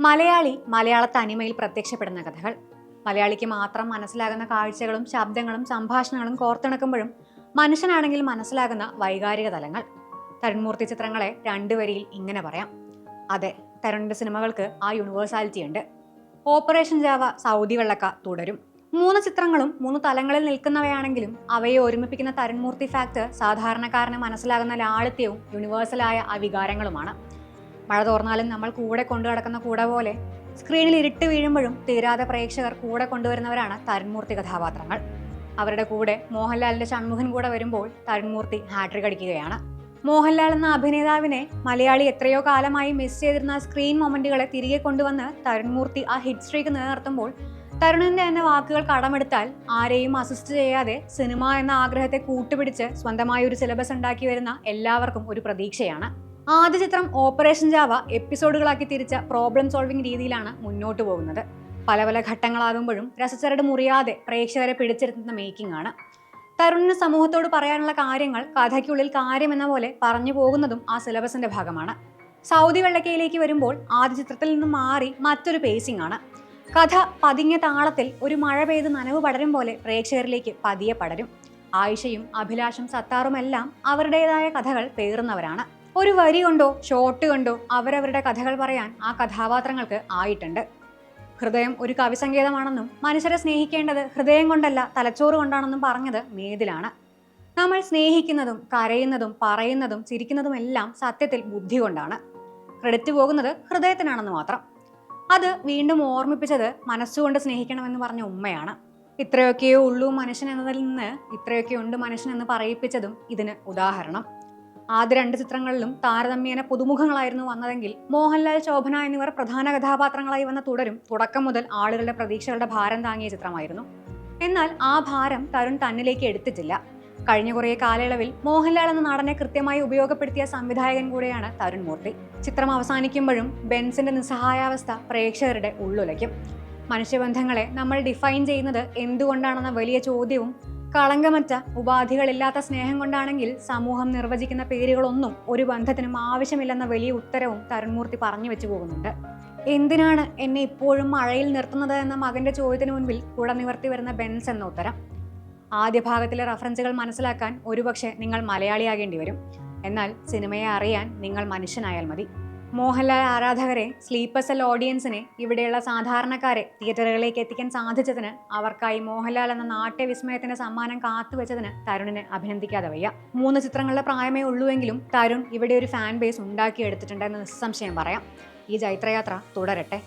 മലയാളി മലയാള തനിമയിൽ പ്രത്യക്ഷപ്പെടുന്ന കഥകൾ. മലയാളിക്ക് മാത്രം മനസ്സിലാകുന്ന കാഴ്ചകളും ശബ്ദങ്ങളും സംഭാഷണങ്ങളും കോർത്തിണക്കുമ്പോഴും മനുഷ്യനാണെങ്കിൽ മനസ്സിലാകുന്ന വൈകാരിക തലങ്ങൾ. തരുൺമൂർത്തി ചിത്രങ്ങളെ രണ്ടു വരിയിൽ ഇങ്ങനെ പറയാം. അതെ തരുണിന്റെ സിനിമകൾക്ക് ആ യൂണിവേഴ്സാലിറ്റി ഉണ്ട്. ഓപ്പറേഷൻ ജാവ സൗദി വെള്ളക്ക തുടരും. മൂന്ന് ചിത്രങ്ങളും മൂന്ന് തലങ്ങളിൽ നിൽക്കുന്നവയാണെങ്കിലും അവയെ ഒരുമിപ്പിക്കുന്ന തരുൺമൂർത്തി ഫാക്ട് സാധാരണക്കാരന് മനസ്സിലാകുന്ന ലാളിത്യവും യൂണിവേഴ്സലായ ആ വികാരങ്ങളുമാണ് മഴ തോർന്നാലും നമ്മൾ കൂടെ കൊണ്ടു നടക്കുന്ന കൂടെ പോലെ സ്ക്രീനിൽ ഇരുട്ട് വീഴുമ്പോഴും തീരാതെ പ്രേക്ഷകർ കൂടെ കൊണ്ടുവരുന്നവരാണ് തരുൺമൂർത്തി കഥാപാത്രങ്ങൾ. അവരുടെ കൂടെ മോഹൻലാലിന്റെ ഷൺമുഖൻ കൂടെ വരുമ്പോൾ തരുൺമൂർത്തി ഹാട്രിക് അടിക്കുകയാണ്. മോഹൻലാൽ എന്ന അഭിനേതാവിനെ മലയാളി എത്രയോ കാലമായി മിസ് ചെയ്തിരുന്ന സ്ക്രീൻ മൊമെന്റുകളെ തിരികെ കൊണ്ടുവന്ന് തരുൺമൂർത്തി ആ ഹിറ്റ് സ്ട്രീക്ക് നിലനിർത്തുമ്പോൾ തരുണിന്റെ എന്ന വാക്കുകൾ കടമെടുത്താൽ ആരെയും അസിസ്റ്റ് ചെയ്യാതെ സിനിമ എന്ന ആഗ്രഹത്തെ കൂട്ടുപിടിച്ച് സ്വന്തമായ ഒരു സിലബസ് ഉണ്ടാക്കി വരുന്ന എല്ലാവർക്കും ഒരു പ്രതീക്ഷയാണ്. ആദ്യ ചിത്രം ഓപ്പറേഷൻ ജാവ എപ്പിസോഡുകളാക്കി തിരിച്ച പ്രോബ്ലം സോൾവിംഗ് രീതിയിലാണ് മുന്നോട്ട് പോകുന്നത്. പല പല ഘട്ടങ്ങളാകുമ്പോഴും രസച്ചരട് മുറിയാതെ പ്രേക്ഷകരെ പിടിച്ചിരുത്തുന്ന മേക്കിംഗ് ആണ്. തരുണിന് സമൂഹത്തോട് പറയാനുള്ള കാര്യങ്ങൾ കഥയ്ക്കുള്ളിൽ കാര്യമെന്ന പോലെ പറഞ്ഞു പോകുന്നതും ആ സിലബസിന്റെ ഭാഗമാണ്. സൗദി വെള്ളക്കയിലേക്ക് വരുമ്പോൾ ആദ്യ ചിത്രത്തിൽ നിന്ന് മാറി മറ്റൊരു പേസിംഗ് ആണ്. കഥ പതിഞ്ഞ താളത്തിൽ ഒരു മഴ പെയ്ത് നനവ് പടരും പോലെ പ്രേക്ഷകരിലേക്ക് പതിയെ പടരും. ആയിഷയും അഭിലാഷും സത്താറുമെല്ലാം അവരുടേതായ കഥകൾ പേറുന്നവരാണ്. ഒരു വരി കൊണ്ടോ ഷോട്ട് കൊണ്ടോ അവരവരുടെ കഥകൾ പറയാൻ ആ കഥാപാത്രങ്ങൾക്ക് ആയിട്ടുണ്ട്. ഹൃദയം ഒരു കവി കവിസങ്കേതമാണെന്നും മനുഷ്യരെ സ്നേഹിക്കേണ്ടത് ഹൃദയം കൊണ്ടല്ല തലച്ചോറ് കൊണ്ടാണെന്നും പറഞ്ഞത് മേതിലാണ്. നമ്മൾ സ്നേഹിക്കുന്നതും കരയുന്നതും പറയുന്നതും ചിരിക്കുന്നതുമെല്ലാം സത്യത്തിൽ ബുദ്ധി കൊണ്ടാണ്. ക്രെഡിറ്റ് പോകുന്നത് ഹൃദയത്തിനാണെന്ന് മാത്രം. അത് വീണ്ടും ഓർമ്മിപ്പിച്ചത് മനസ്സുകൊണ്ട് സ്നേഹിക്കണമെന്ന് പറഞ്ഞ ഉമ്മയാണ്. ഇത്രയൊക്കെയോ ഉള്ളൂ മനുഷ്യൻ എന്നതിൽ നിന്ന് ഇത്രയൊക്കെ ഉണ്ട് മനുഷ്യൻ എന്ന് പറയിപ്പിച്ചതും ഇതിന് ഉദാഹരണം. ആദ്യ രണ്ട് ചിത്രങ്ങളിലും താരതമ്യേന പുതുമുഖങ്ങളായിരുന്നു വന്നതെങ്കിൽ മോഹൻലാൽ ശോഭന എന്നിവർ പ്രധാന കഥാപാത്രങ്ങളായി വന്ന തുടരും തുടക്കം മുതൽ ആളുകളുടെ പ്രതീക്ഷകളുടെ ഭാരം താങ്ങിയ ചിത്രമായിരുന്നു. എന്നാൽ ആ ഭാരം തരുൺ തന്നിലേക്ക് എടുത്തിട്ടില്ല. കഴിഞ്ഞ കുറേ കാലയളവിൽ മോഹൻലാൽ എന്ന നടനെ കൃത്യമായി ഉപയോഗപ്പെടുത്തിയ സംവിധായകൻ കൂടെയാണ് തരുൺ മൂർത്തി. ചിത്രം അവസാനിക്കുമ്പോഴും ബെൻസിന്റെ നിസ്സഹായാവസ്ഥ പ്രേക്ഷകരുടെ ഉള്ളുലയ്ക്കും. മനുഷ്യബന്ധങ്ങളെ നമ്മൾ ഡിഫൈൻ ചെയ്യുന്നത് എന്തുകൊണ്ടാണെന്ന വലിയ ചോദ്യവും കളങ്കമറ്റ ഉപാധികളില്ലാത്ത സ്നേഹം കൊണ്ടാണെങ്കിൽ സമൂഹം നിർവചിക്കുന്ന പേരുകളൊന്നും ഒരു ബന്ധത്തിനും ആവശ്യമില്ലെന്ന വലിയ ഉത്തരവും തരുൺമൂർത്തി പറഞ്ഞു വെച്ചു പോകുന്നുണ്ട്. എന്തിനാണ് എന്നെ ഇപ്പോഴും മഴയിൽ നിർത്തുന്നത് എന്ന മകന്റെ ചോദ്യത്തിന് മുൻപിൽ കുട നിവർത്തി വരുന്ന ബെൻസ് എന്ന ഉത്തരം? ആദ്യ ഭാഗത്തിലെ റഫറൻസുകൾ മനസ്സിലാക്കാൻ ഒരുപക്ഷെ നിങ്ങൾ മലയാളിയാകേണ്ടി വരും. എന്നാൽ സിനിമയെ അറിയാൻ നിങ്ങൾ മനുഷ്യനായാൽ മതി. മോഹൻലാൽ ആരാധകരെ സ്ലീപ്പർ സെൽ ഓഡിയൻസിനെ ഇവിടെയുള്ള സാധാരണക്കാരെ തിയേറ്ററുകളിലേക്ക് എത്തിക്കാൻ സാധിച്ചതിന് അവർക്കായി മോഹൻലാൽ എന്ന നാട്യവിസ്മയത്തിന്റെ സമ്മാനം കാത്തുവെച്ചതിന് തരുണിനെ അഭിനന്ദിക്കാതെ വയ്യ. മൂന്ന് ചിത്രങ്ങളുടെ പ്രായമേ ഉള്ളൂവെങ്കിലും തരുൺ ഇവിടെ ഒരു ഫാൻ ബേസ് ഉണ്ടാക്കിയെടുത്തിട്ടുണ്ടെന്ന് നിസ്സംശയം പറയാം. ഈ ജൈത്രയാത്ര തുടരട്ടെ.